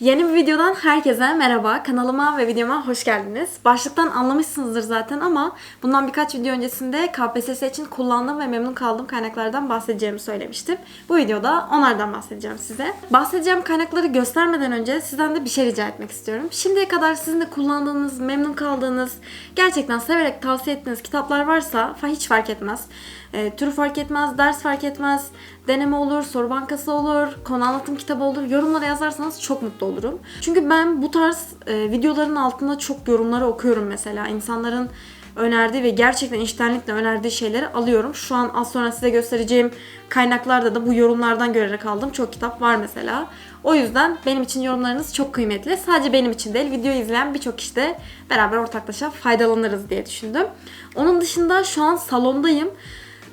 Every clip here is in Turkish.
Yeni bir videodan herkese merhaba. Kanalıma ve videoma hoş geldiniz. Başlıktan anlamışsınızdır zaten ama bundan birkaç video öncesinde KPSS için kullandığım ve memnun kaldığım kaynaklardan bahsedeceğimi söylemiştim. Bu videoda onlardan bahsedeceğim size. Bahsedeceğim kaynakları göstermeden önce sizden de bir şey rica etmek istiyorum. Şimdiye kadar sizin de kullandığınız, memnun kaldığınız, gerçekten severek tavsiye ettiğiniz kitaplar varsa hiç fark etmez. E, türü fark etmez, ders fark etmez, deneme olur, soru bankası olur, konu anlatım kitabı olur. Yorumlara yazarsanız çok mutlu olurum. Çünkü ben bu tarz e, videoların altında çok yorumları okuyorum mesela. İnsanların önerdiği ve gerçekten içtenlikle önerdiği şeyleri alıyorum. Şu an az sonra size göstereceğim kaynaklarda da bu yorumlardan görerek aldığım çok kitap var mesela. O yüzden benim için yorumlarınız çok kıymetli. Sadece benim için değil, videoyu izleyen birçok kişi de beraber ortaklaşa faydalanırız diye düşündüm. Onun dışında şu an salondayım.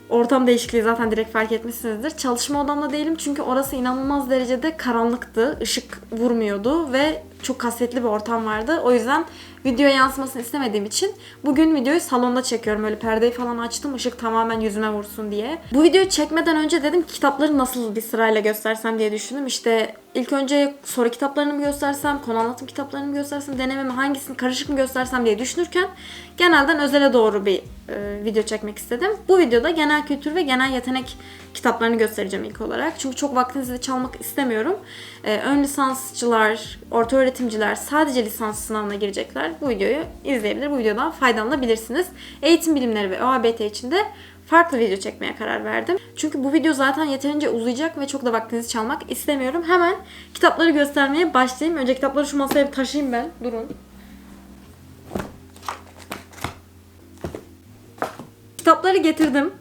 Ortam değişikliği zaten direkt fark etmişsinizdir. Çalışma odamda değilim çünkü orası inanılmaz derecede karanlıktı. Işık vurmuyordu ve çok kasvetli bir ortam vardı. O yüzden videoya yansımasını istemediğim için bugün videoyu salonda çekiyorum. Öyle perdeyi falan açtım ışık tamamen yüzüme vursun diye. Bu videoyu çekmeden önce dedim ki kitapları nasıl bir sırayla göstersem diye düşündüm. İşte ilk önce soru kitaplarını mı göstersem, konu anlatım kitaplarını mı göstersem, deneme hangisini karışık mı göstersem diye düşünürken genelden özele doğru bir e, video çekmek istedim. Bu videoda genel kültür ve genel yetenek kitaplarını göstereceğim ilk olarak. Çünkü çok vaktinizi de çalmak istemiyorum. E, ön lisansçılar, orta öğretimciler sadece lisans sınavına girecekler. Bu videoyu izleyebilir, bu videodan faydalanabilirsiniz. Eğitim bilimleri ve ÖABT için de farklı video çekmeye karar verdim. Çünkü bu video zaten yeterince uzayacak ve çok da vaktinizi çalmak istemiyorum. Hemen kitapları göstermeye başlayayım. Önce kitapları şu masaya taşıyayım ben. Durun. Kitapları getirdim.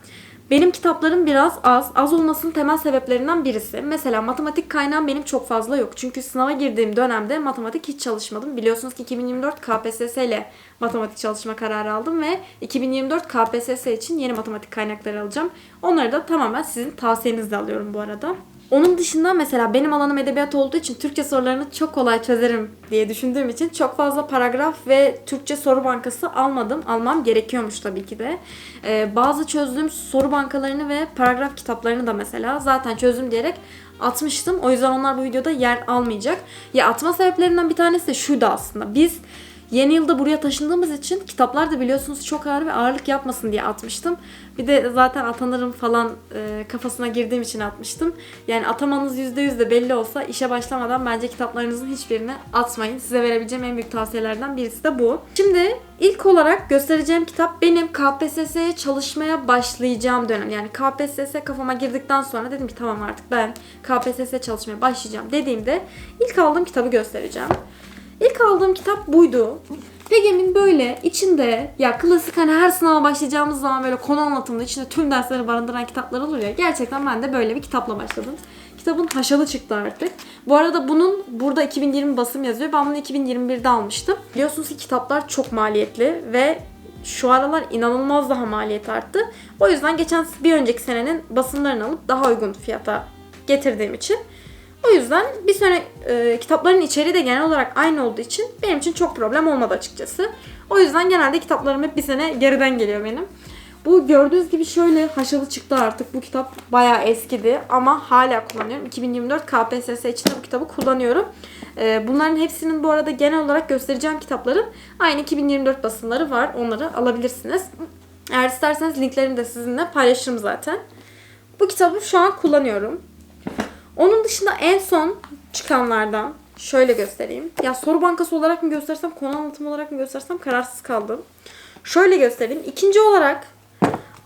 Benim kitaplarım biraz az. Az olmasının temel sebeplerinden birisi. Mesela matematik kaynağım benim çok fazla yok. Çünkü sınava girdiğim dönemde matematik hiç çalışmadım. Biliyorsunuz ki 2024 KPSS ile matematik çalışma kararı aldım ve 2024 KPSS için yeni matematik kaynakları alacağım. Onları da tamamen sizin tavsiyenizle alıyorum bu arada. Onun dışında mesela benim alanım edebiyat olduğu için Türkçe sorularını çok kolay çözerim diye düşündüğüm için çok fazla paragraf ve Türkçe soru bankası almadım. Almam gerekiyormuş tabii ki de. Ee, bazı çözdüğüm soru bankalarını ve paragraf kitaplarını da mesela zaten çözdüm diyerek atmıştım. O yüzden onlar bu videoda yer almayacak. Ya atma sebeplerinden bir tanesi de şuydu aslında. Biz Yeni yılda buraya taşındığımız için kitaplar da biliyorsunuz çok ağır ve ağırlık yapmasın diye atmıştım. Bir de zaten atanırım falan e, kafasına girdiğim için atmıştım. Yani atamanız %100 de belli olsa işe başlamadan bence kitaplarınızın hiçbirini atmayın. Size verebileceğim en büyük tavsiyelerden birisi de bu. Şimdi ilk olarak göstereceğim kitap benim KPSS'ye çalışmaya başlayacağım dönem. Yani KPSS kafama girdikten sonra dedim ki tamam artık ben KPSS çalışmaya başlayacağım dediğimde ilk aldığım kitabı göstereceğim. İlk aldığım kitap buydu. Pegem'in böyle içinde ya klasik hani her sınava başlayacağımız zaman böyle konu anlatımında içinde tüm dersleri barındıran kitaplar olur ya. Gerçekten ben de böyle bir kitapla başladım. Kitabın haşalı çıktı artık. Bu arada bunun burada 2020 basım yazıyor. Ben bunu 2021'de almıştım. Biliyorsunuz ki kitaplar çok maliyetli ve şu aralar inanılmaz daha maliyet arttı. O yüzden geçen bir önceki senenin basımlarını alıp daha uygun fiyata getirdiğim için o yüzden bir sene e, kitapların içeriği de genel olarak aynı olduğu için benim için çok problem olmadı açıkçası. O yüzden genelde kitaplarım hep bir sene geriden geliyor benim. Bu gördüğünüz gibi şöyle haşalı çıktı artık. Bu kitap bayağı eskidi ama hala kullanıyorum. 2024 KPSS için de bu kitabı kullanıyorum. E, bunların hepsinin bu arada genel olarak göstereceğim kitapların aynı 2024 basımları var. Onları alabilirsiniz. Eğer isterseniz linklerini de sizinle paylaşırım zaten. Bu kitabı şu an kullanıyorum. Onun dışında en son çıkanlardan şöyle göstereyim. Ya soru bankası olarak mı göstersem, konu anlatımı olarak mı göstersem kararsız kaldım. Şöyle göstereyim. İkinci olarak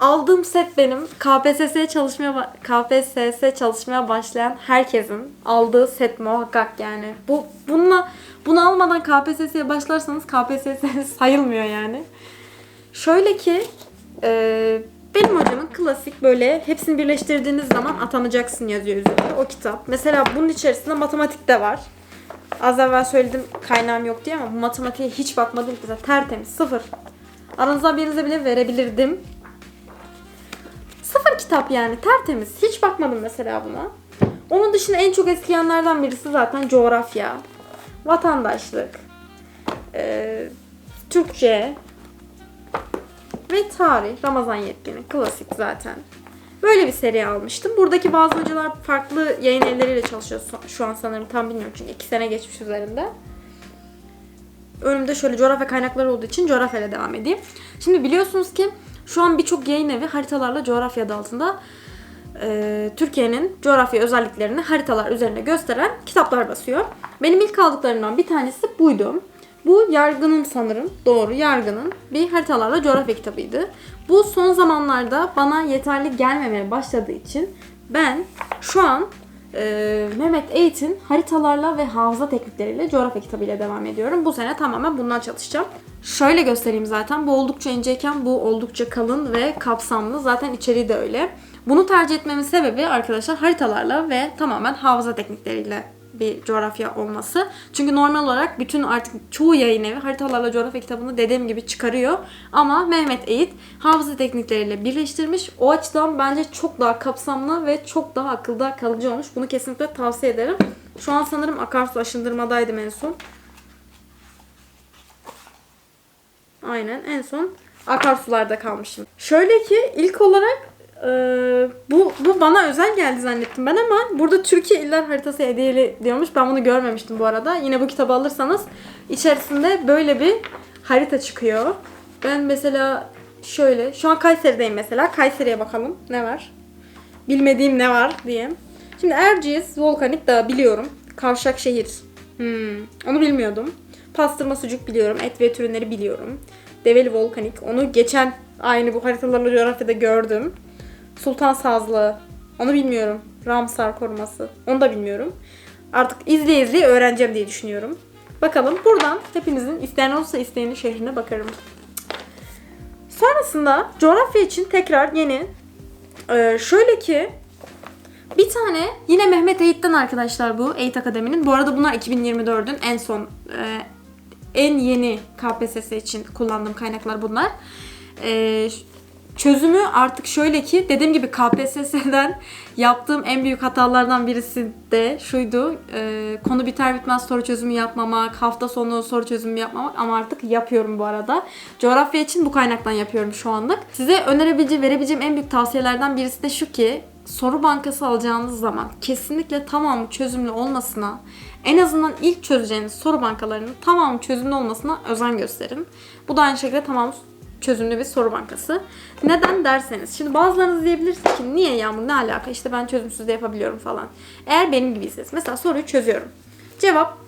aldığım set benim KPSS çalışmaya KPSS çalışmaya başlayan herkesin aldığı set muhakkak yani. Bu bununla bunu almadan KPSS'ye başlarsanız KPSS sayılmıyor yani. Şöyle ki e, benim hocamın klasik böyle hepsini birleştirdiğiniz zaman atanacaksın yazıyor üzerinde o kitap. Mesela bunun içerisinde matematik de var. Az evvel söyledim kaynağım yok diye ama bu matematiğe hiç bakmadım ki zaten tertemiz sıfır. Aranızdan birinize bile verebilirdim. Sıfır kitap yani tertemiz. Hiç bakmadım mesela buna. Onun dışında en çok eskiyenlerden birisi zaten coğrafya, vatandaşlık, e, Türkçe, ve tarih. Ramazan yetkini. Klasik zaten. Böyle bir seri almıştım. Buradaki bazı hocalar farklı yayın evleriyle çalışıyor şu- an sanırım. Tam bilmiyorum çünkü iki sene geçmiş üzerinde. Önümde şöyle coğrafya kaynakları olduğu için coğrafyayla devam edeyim. Şimdi biliyorsunuz ki şu an birçok yayın evi haritalarla coğrafya adı altında e, Türkiye'nin coğrafya özelliklerini haritalar üzerine gösteren kitaplar basıyor. Benim ilk aldıklarımdan bir tanesi buydu. Bu Yargı'nın sanırım, doğru Yargı'nın bir haritalarla coğrafya kitabıydı. Bu son zamanlarda bana yeterli gelmemeye başladığı için ben şu an e, Mehmet Eğit'in haritalarla ve hafıza teknikleriyle coğrafya kitabıyla devam ediyorum. Bu sene tamamen bundan çalışacağım. Şöyle göstereyim zaten. Bu oldukça inceyken bu oldukça kalın ve kapsamlı. Zaten içeriği de öyle. Bunu tercih etmemin sebebi arkadaşlar haritalarla ve tamamen hafıza teknikleriyle bir coğrafya olması. Çünkü normal olarak bütün artık çoğu yayın evi haritalarla coğrafya kitabını dediğim gibi çıkarıyor. Ama Mehmet Eğit hafıza teknikleriyle birleştirmiş. O açıdan bence çok daha kapsamlı ve çok daha akılda kalıcı olmuş. Bunu kesinlikle tavsiye ederim. Şu an sanırım akarsu aşındırmadaydım en son. Aynen en son akarsularda kalmışım. Şöyle ki ilk olarak e, bu bu bana özel geldi zannettim ben ama burada Türkiye iller haritası hediyeli diyormuş. Ben bunu görmemiştim bu arada. Yine bu kitabı alırsanız içerisinde böyle bir harita çıkıyor. Ben mesela şöyle şu an Kayseri'deyim mesela. Kayseri'ye bakalım ne var? Bilmediğim ne var diye. Şimdi Erciyes Volkanik Dağı biliyorum. Kavşak şehir. Hmm, onu bilmiyordum. Pastırma sucuk biliyorum. Et ve ürünleri biliyorum. Develi Volkanik. Onu geçen aynı bu haritalarla coğrafyada gördüm. Sultan Sazlığı. Onu bilmiyorum. Ramsar koruması. Onu da bilmiyorum. Artık izleye izleye öğreneceğim diye düşünüyorum. Bakalım buradan hepinizin isteyen olursa isteyenin şehrine bakarım. Sonrasında coğrafya için tekrar yeni ee, şöyle ki bir tane yine Mehmet Eğit'ten arkadaşlar bu Eğit Akademi'nin. Bu arada bunlar 2024'ün en son e, en yeni KPSS için kullandığım kaynaklar bunlar. E, çözümü artık şöyle ki dediğim gibi KPSS'den yaptığım en büyük hatalardan birisi de şuydu. E, konu biter bitmez soru çözümü yapmamak, hafta sonu soru çözümü yapmamak ama artık yapıyorum bu arada. Coğrafya için bu kaynaktan yapıyorum şu anlık. Size önerebileceğim, verebileceğim en büyük tavsiyelerden birisi de şu ki soru bankası alacağınız zaman kesinlikle tamamı çözümlü olmasına, en azından ilk çözeceğiniz soru bankalarının tamamı çözümlü olmasına özen gösterin. Bu da aynı şekilde tamam çözümlü bir soru bankası. Neden derseniz, şimdi bazılarınız diyebilirsiniz ki niye Yağmur ne alaka işte ben çözümsüz de yapabiliyorum falan. Eğer benim gibiyseniz mesela soruyu çözüyorum. Cevap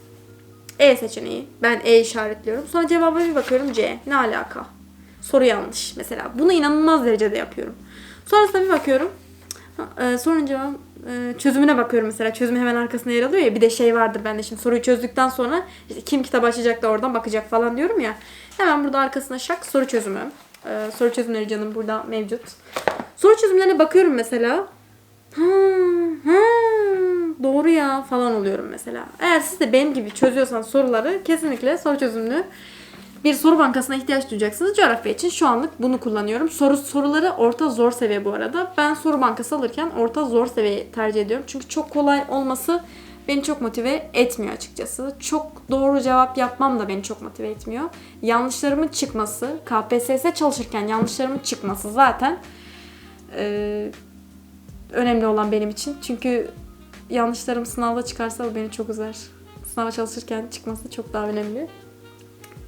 E seçeneği. Ben E işaretliyorum. Sonra cevaba bir bakıyorum C. Ne alaka? Soru yanlış mesela. Bunu inanılmaz derecede yapıyorum. Sonrasında bir bakıyorum. E, sorunun e, çözümüne bakıyorum mesela. Çözümü hemen arkasında yer alıyor ya. Bir de şey vardır bende şimdi soruyu çözdükten sonra işte kim kitap açacak da oradan bakacak falan diyorum ya. Hemen burada arkasına şak soru çözümü. E, soru çözümleri canım burada mevcut. Soru çözümlerine bakıyorum mesela. Ha, ha, doğru ya falan oluyorum mesela. Eğer siz de benim gibi çözüyorsanız soruları kesinlikle soru çözümlü bir soru bankasına ihtiyaç duyacaksınız. Coğrafya için şu anlık bunu kullanıyorum. Soru soruları orta zor seviye bu arada. Ben soru bankası alırken orta zor seviye tercih ediyorum. Çünkü çok kolay olması beni çok motive etmiyor açıkçası. Çok doğru cevap yapmam da beni çok motive etmiyor. Yanlışlarımın çıkması, KPSS çalışırken yanlışlarımın çıkması zaten e, önemli olan benim için. Çünkü yanlışlarım sınavda çıkarsa beni çok üzer. Sınava çalışırken çıkması çok daha önemli.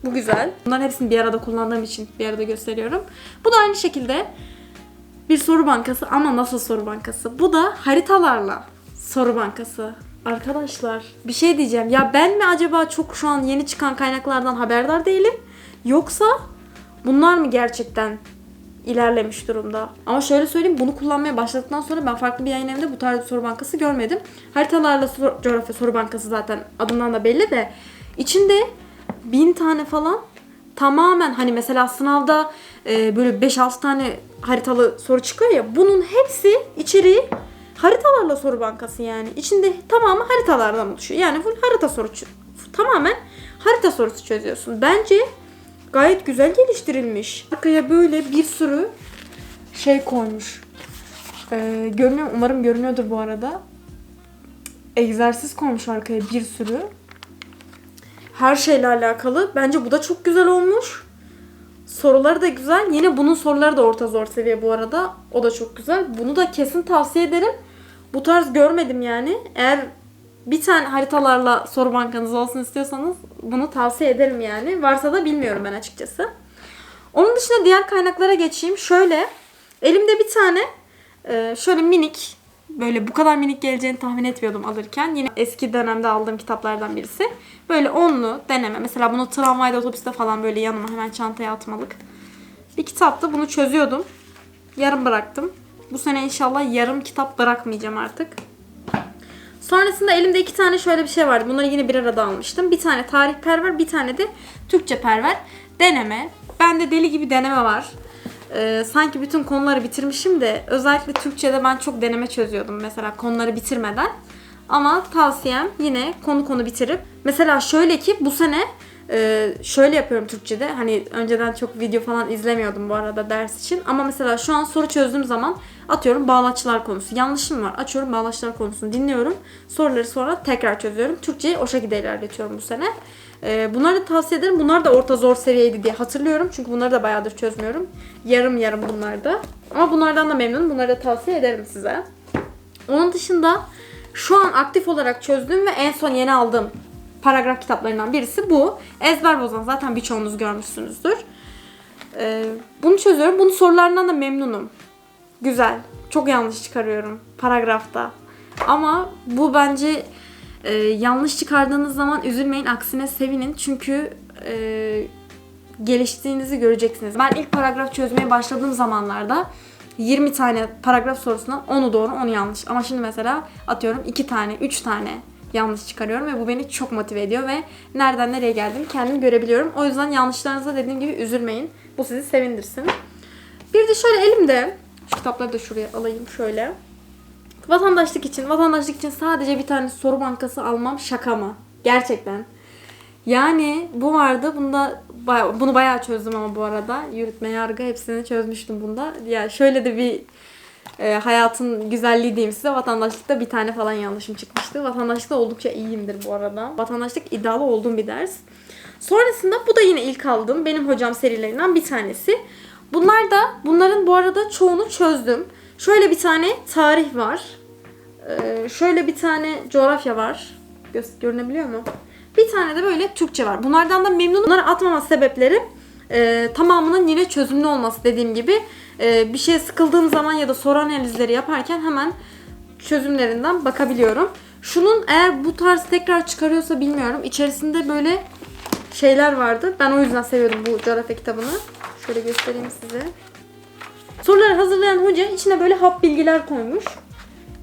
Bu güzel. Bunların hepsini bir arada kullandığım için bir arada gösteriyorum. Bu da aynı şekilde bir soru bankası ama nasıl soru bankası? Bu da haritalarla soru bankası. Arkadaşlar bir şey diyeceğim. Ya ben mi acaba çok şu an yeni çıkan kaynaklardan haberdar değilim? Yoksa bunlar mı gerçekten ilerlemiş durumda? Ama şöyle söyleyeyim bunu kullanmaya başladıktan sonra ben farklı bir yayın evinde bu tarz soru bankası görmedim. Haritalarla sor- coğrafya soru bankası zaten adından da belli de içinde bin tane falan tamamen hani mesela sınavda e, böyle 5-6 tane haritalı soru çıkıyor ya bunun hepsi içeriği haritalarla soru bankası yani. İçinde tamamı haritalardan oluşuyor. Yani full harita soru çö- tamamen harita sorusu çözüyorsun. Bence gayet güzel geliştirilmiş. Arkaya böyle bir sürü şey koymuş. Ee, görünüyor, umarım görünüyordur bu arada. Egzersiz koymuş arkaya bir sürü her şeyle alakalı. Bence bu da çok güzel olmuş. Soruları da güzel. Yine bunun soruları da orta zor seviye bu arada. O da çok güzel. Bunu da kesin tavsiye ederim. Bu tarz görmedim yani. Eğer bir tane haritalarla soru bankanız olsun istiyorsanız bunu tavsiye ederim yani. Varsa da bilmiyorum ben açıkçası. Onun dışında diğer kaynaklara geçeyim. Şöyle elimde bir tane e, şöyle minik böyle bu kadar minik geleceğini tahmin etmiyordum alırken. Yine eski dönemde aldığım kitaplardan birisi. Böyle onlu deneme. Mesela bunu tramvayda otobüste falan böyle yanıma hemen çantaya atmalık. Bir kitaptı. Bunu çözüyordum. Yarım bıraktım. Bu sene inşallah yarım kitap bırakmayacağım artık. Sonrasında elimde iki tane şöyle bir şey vardı. Bunları yine bir arada almıştım. Bir tane tarih perver, bir tane de Türkçe perver. Deneme. Bende deli gibi deneme var. Ee, sanki bütün konuları bitirmişim de özellikle Türkçe'de ben çok deneme çözüyordum mesela konuları bitirmeden. Ama tavsiyem yine konu konu bitirip mesela şöyle ki bu sene e, şöyle yapıyorum Türkçe'de. Hani önceden çok video falan izlemiyordum bu arada ders için. Ama mesela şu an soru çözdüğüm zaman atıyorum bağlaçlar konusu. Yanlışım var. Açıyorum bağlaçlar konusunu dinliyorum. Soruları sonra tekrar çözüyorum. Türkçeyi o şekilde ilerletiyorum bu sene. E, bunları da tavsiye ederim. Bunlar da orta zor seviyeydi diye hatırlıyorum. Çünkü bunları da bayağıdır çözmüyorum. Yarım yarım bunlar da. Ama bunlardan da memnunum. Bunları da tavsiye ederim size. Onun dışında şu an aktif olarak çözdüğüm ve en son yeni aldığım paragraf kitaplarından birisi bu. Ezber bozan zaten birçoğunuz görmüşsünüzdür. Ee, bunu çözüyorum. Bunun sorularından da memnunum. Güzel. Çok yanlış çıkarıyorum paragrafta. Ama bu bence e, yanlış çıkardığınız zaman üzülmeyin. Aksine sevinin. Çünkü e, geliştiğinizi göreceksiniz. Ben ilk paragraf çözmeye başladığım zamanlarda 20 tane paragraf sorusundan 10'u doğru 10'u yanlış. Ama şimdi mesela atıyorum 2 tane 3 tane yanlış çıkarıyorum ve bu beni çok motive ediyor ve nereden nereye geldim kendim görebiliyorum. O yüzden yanlışlarınıza dediğim gibi üzülmeyin. Bu sizi sevindirsin. Bir de şöyle elimde şu kitapları da şuraya alayım şöyle. Vatandaşlık için, vatandaşlık için sadece bir tane soru bankası almam şaka mı? Gerçekten. Yani bu vardı. Bunda bunu bayağı çözdüm ama bu arada. Yürütme, yargı hepsini çözmüştüm bunda. Ya şöyle de bir e, hayatın güzelliği diyeyim size. Vatandaşlıkta bir tane falan yanlışım çıkmıştı. Vatandaşlıkta oldukça iyiyimdir bu arada. Vatandaşlık iddialı olduğum bir ders. Sonrasında bu da yine ilk aldığım benim hocam serilerinden bir tanesi. Bunlar da bunların bu arada çoğunu çözdüm. Şöyle bir tane tarih var. Ee, şöyle bir tane coğrafya var. Gö- görünebiliyor mu? Bir tane de böyle Türkçe var. Bunlardan da memnunum. Bunları atmama sebepleri e, tamamının yine çözümlü olması dediğim gibi. E, bir şeye sıkıldığım zaman ya da soru analizleri yaparken hemen çözümlerinden bakabiliyorum. Şunun eğer bu tarz tekrar çıkarıyorsa bilmiyorum. İçerisinde böyle şeyler vardı. Ben o yüzden seviyordum bu coğrafya kitabını. Şöyle göstereyim size. Soruları hazırlayan hoca içine böyle hap bilgiler koymuş.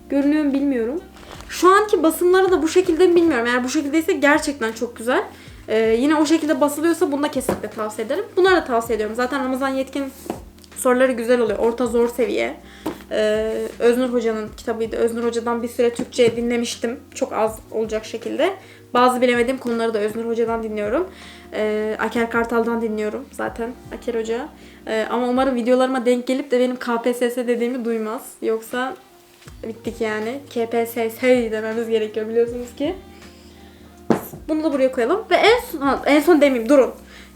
Görünüyor mu bilmiyorum. Şu anki basımları da bu şekilde mi bilmiyorum. Eğer bu şekildeyse gerçekten çok güzel. Ee, yine o şekilde basılıyorsa bunu da kesinlikle tavsiye ederim. Bunları da tavsiye ediyorum. Zaten Ramazan Yetkin soruları güzel oluyor. Orta zor seviye. Ee, Öznur Hoca'nın kitabıydı. Öznur Hoca'dan bir süre Türkçe dinlemiştim. Çok az olacak şekilde. Bazı bilemediğim konuları da Öznur Hoca'dan dinliyorum. Ee, Aker Kartal'dan dinliyorum zaten Aker Hoca. Ee, ama umarım videolarıma denk gelip de benim KPSS dediğimi duymaz. Yoksa bittik yani. KPSS dememiz gerekiyor biliyorsunuz ki. Bunu da buraya koyalım. Ve en son, en son demeyeyim durun.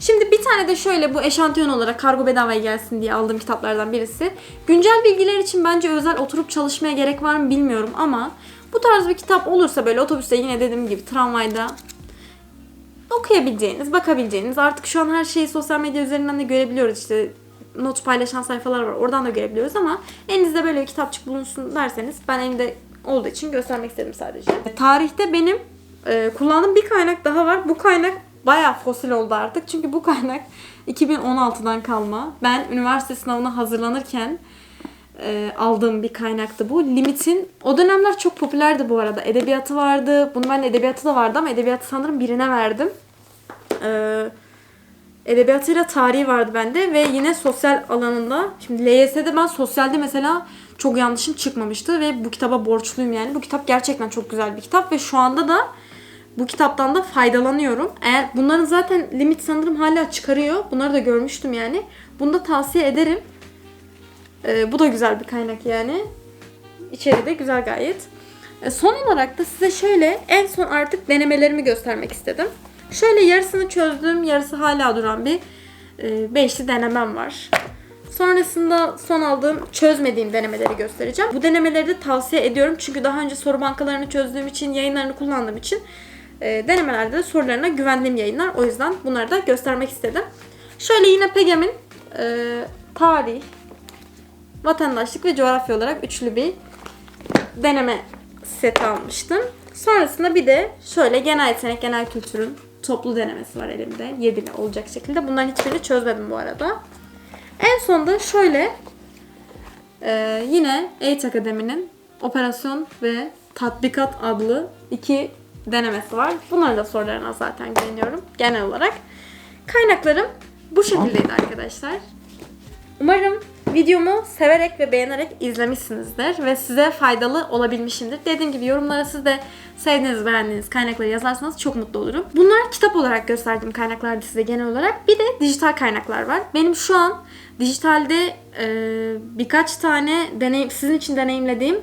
Şimdi bir tane de şöyle bu eşantiyon olarak kargo bedavaya gelsin diye aldığım kitaplardan birisi. Güncel bilgiler için bence özel oturup çalışmaya gerek var mı bilmiyorum ama bu tarz bir kitap olursa böyle otobüste yine dediğim gibi tramvayda okuyabileceğiniz, bakabileceğiniz artık şu an her şeyi sosyal medya üzerinden de görebiliyoruz işte not paylaşan sayfalar var oradan da görebiliyoruz ama elinizde böyle bir kitapçık bulunsun derseniz ben elimde olduğu için göstermek istedim sadece. Tarihte benim e, kullandığım bir kaynak daha var. Bu kaynak bayağı fosil oldu artık. Çünkü bu kaynak 2016'dan kalma. Ben üniversite sınavına hazırlanırken e, aldığım bir kaynaktı bu. Limit'in o dönemler çok popülerdi bu arada. Edebiyatı vardı. Bunu ben edebiyatı da vardı ama edebiyatı sanırım birine verdim. Eee edebiyatıyla tarihi vardı bende ve yine sosyal alanında. Şimdi LYS'de ben sosyalde mesela çok yanlışım çıkmamıştı ve bu kitaba borçluyum yani. Bu kitap gerçekten çok güzel bir kitap ve şu anda da bu kitaptan da faydalanıyorum. Eğer bunların zaten limit sanırım hala çıkarıyor. Bunları da görmüştüm yani. Bunu da tavsiye ederim. Ee, bu da güzel bir kaynak yani. İçeri de güzel gayet. E, son olarak da size şöyle en son artık denemelerimi göstermek istedim. Şöyle yarısını çözdüm, yarısı hala duran bir e, beşli denemem var. Sonrasında son aldığım çözmediğim denemeleri göstereceğim. Bu denemeleri de tavsiye ediyorum. Çünkü daha önce soru bankalarını çözdüğüm için, yayınlarını kullandığım için e, denemelerde de sorularına güvendiğim yayınlar. O yüzden bunları da göstermek istedim. Şöyle yine PEGEM'in e, tarih, vatandaşlık ve coğrafya olarak üçlü bir deneme seti almıştım. Sonrasında bir de şöyle genel yetenek, genel kültürün toplu denemesi var elimde. Yedili olacak şekilde. Bunların hiçbirini çözmedim bu arada. En sonda şöyle e, yine Eğit Akademi'nin operasyon ve tatbikat adlı iki denemesi var. Bunların da sorularına zaten güveniyorum genel olarak. Kaynaklarım bu şekildeydi arkadaşlar. Umarım videomu severek ve beğenerek izlemişsinizdir ve size faydalı olabilmişimdir. Dediğim gibi yorumlara siz de sevdiğiniz, beğendiğiniz kaynakları yazarsanız çok mutlu olurum. Bunlar kitap olarak gösterdiğim kaynaklardı size genel olarak. Bir de dijital kaynaklar var. Benim şu an dijitalde e, birkaç tane deneyim, sizin için deneyimlediğim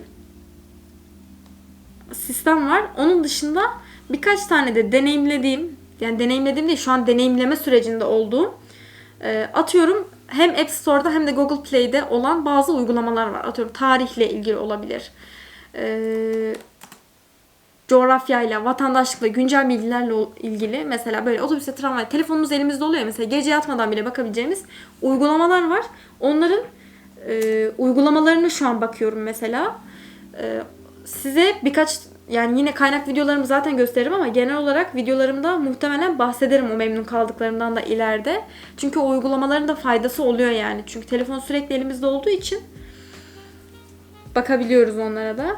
sistem var. Onun dışında birkaç tane de deneyimlediğim, yani deneyimlediğim değil şu an deneyimleme sürecinde olduğum e, atıyorum hem App Store'da hem de Google Play'de olan bazı uygulamalar var. Atıyorum tarihle ilgili olabilir. E, coğrafyayla, vatandaşlıkla, güncel bilgilerle ilgili mesela böyle otobüste, tramvay, telefonumuz elimizde oluyor mesela gece yatmadan bile bakabileceğimiz uygulamalar var. Onların e, uygulamalarını şu an bakıyorum mesela. E, size birkaç yani yine kaynak videolarımı zaten gösteririm ama genel olarak videolarımda muhtemelen bahsederim o memnun kaldıklarımdan da ileride. Çünkü o uygulamaların da faydası oluyor yani. Çünkü telefon sürekli elimizde olduğu için bakabiliyoruz onlara da.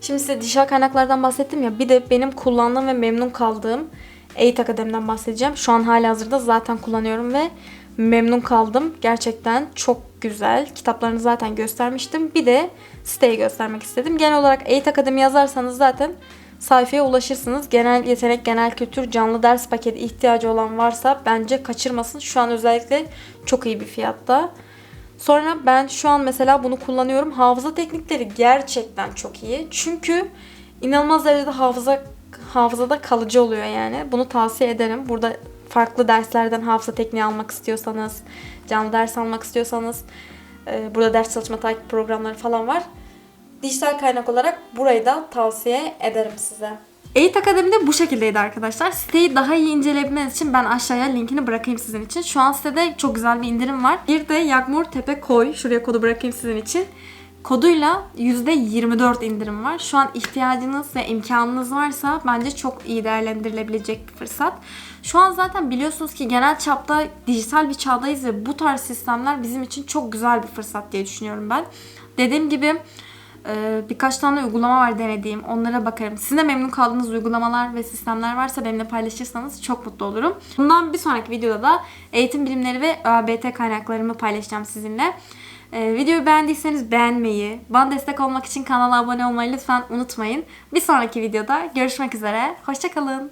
Şimdi size dijital kaynaklardan bahsettim ya. Bir de benim kullandığım ve memnun kaldığım Eğit Akademi'den bahsedeceğim. Şu an hali hazırda zaten kullanıyorum ve memnun kaldım. Gerçekten çok güzel. Kitaplarını zaten göstermiştim. Bir de siteyi göstermek istedim. Genel olarak Eğit Akademi yazarsanız zaten sayfaya ulaşırsınız. Genel yetenek, genel kültür, canlı ders paketi ihtiyacı olan varsa bence kaçırmasın. Şu an özellikle çok iyi bir fiyatta. Sonra ben şu an mesela bunu kullanıyorum. Hafıza teknikleri gerçekten çok iyi. Çünkü inanılmaz derecede hafıza hafızada kalıcı oluyor yani. Bunu tavsiye ederim. Burada farklı derslerden hafıza tekniği almak istiyorsanız, canlı ders almak istiyorsanız, e, burada ders çalışma takip programları falan var. Dijital kaynak olarak burayı da tavsiye ederim size. Eğit Akademi'de bu şekildeydi arkadaşlar. Siteyi daha iyi inceleyebilmeniz için ben aşağıya linkini bırakayım sizin için. Şu an sitede çok güzel bir indirim var. Bir de Yagmur Tepe Koy. Şuraya kodu bırakayım sizin için. Koduyla %24 indirim var. Şu an ihtiyacınız ve imkanınız varsa bence çok iyi değerlendirilebilecek bir fırsat. Şu an zaten biliyorsunuz ki genel çapta dijital bir çağdayız ve bu tarz sistemler bizim için çok güzel bir fırsat diye düşünüyorum ben. Dediğim gibi ee, birkaç tane uygulama var denediğim. Onlara bakarım. Sizin de memnun kaldığınız uygulamalar ve sistemler varsa benimle paylaşırsanız çok mutlu olurum. Bundan bir sonraki videoda da eğitim bilimleri ve ÖABT kaynaklarımı paylaşacağım sizinle. Ee, videoyu beğendiyseniz beğenmeyi, bana destek olmak için kanala abone olmayı lütfen unutmayın. Bir sonraki videoda görüşmek üzere. Hoşçakalın.